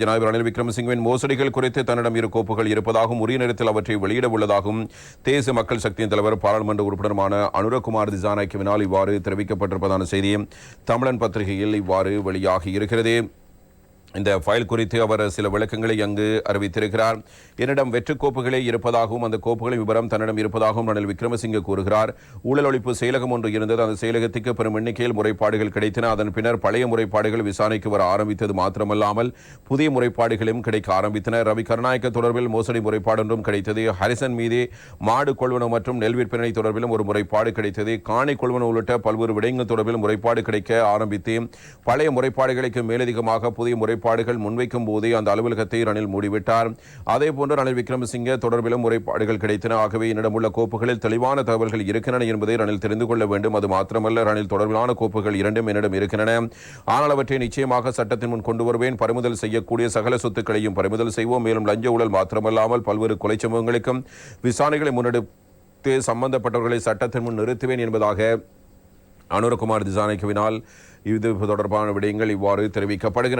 ஜனாதிபதி ரணில் விக்ரமசிங்கவின் மோசடிகள் குறித்து தன்னிடம் இரு கோப்புகள் இருப்பதாகவும் உரிய நேரத்தில் அவற்றை வெளியிட உள்ளதாகவும் தேசிய மக்கள் சக்தியின் தலைவர் பாராளுமன்ற உறுப்பினருமான அனுரகுமார் திசாநாயக்கவினால் இவ்வாறு தெரிவிக்கப்பட்டிருப்பதான செய்தி தமிழன் பத்திரிகையில் இவ்வாறு வெளியாகி இருக்கிறது. இந்த ஃபைல் குறித்து அவர் சில விளக்கங்களை அங்கு அறிவித்திருக்கிறார். என்னிடம் வெற்று கோப்புகளே இருப்பதாகவும் அந்த கோப்புகளின் விவரம் தன்னிடம் இருப்பதாகவும் ரணில் விக்ரமசிங்கே கூறுகிறார். ஊழல் ஒழிப்பு செயலகம் ஒன்று இருந்தது. அந்த செயலகத்துக்கு பெரும் எண்ணிக்கையில் முறைப்பாடுகள் கிடைத்தன. அதன் பின்னர் பழைய முறைப்பாடுகள் விசாரணைக்கு வர ஆரம்பித்தது மாத்திரமல்லாமல் புதிய முறைப்பாடுகளும் கிடைக்க ஆரம்பித்தன. ரவி கருணாயக்க தொடர்பில் மோசடி முறைப்பாடு ஒன்றும் கிடைத்தது. ஹரிசன் மீது மாடு கொள்வனம் மற்றும் நெல் விற்பனை தொடர்பிலும் ஒரு முறைப்பாடு கிடைத்தது. காணி கொள்வனம் உள்ளிட்ட பல்வேறு விடயங்கள் தொடர்பில் முறைப்பாடு கிடைக்க ஆரம்பித்து பழைய முறைப்பாடுகளுக்கு மேலதிகமாக புதிய முறை முறைப்பாடுகள் முன்வைக்கும் போதே அந்த அலுவலகத்தை ரணில் மூடிவிட்டார். அதேபோன்று ரணில் விக்ரமசிங்கே தொடர்பிலும் முறைப்பாடுகள் கிடைத்தன. ஆகவே என்னிடமுள்ள கோப்புகளில் தெளிவான தகவல்கள் இருக்கின்றன என்பதை ரணில் தெரிந்து கொள்ள வேண்டும். அது மாத்திரமல்ல ரணில் தொடர்பிலான கோப்புகள் இரண்டும் என்னிடம் இருக்கின்றன. ஆனால் அவற்றை நிச்சயமாக சட்டத்தின் முன் கொண்டு வருவேன். பறிமுதல் செய்யக்கூடிய சகல சொத்துக்களையும் பறிமுதல் செய்வோம். மேலும் லஞ்ச ஊழல் மாத்திரமல்லாமல் பல்வேறு கொலை சம்பவங்களுக்கும் விசாரணைகளை முன்னெடுத்து சம்பந்தப்பட்டவர்களை சட்டத்தின் முன் நிறுத்துவேன் என்பதாக அனுரகுமார் திசானைக்குவினால் இது தொடர்பான விடயங்கள் இவ்வாறு தெரிவிக்கப்படுகின்றன.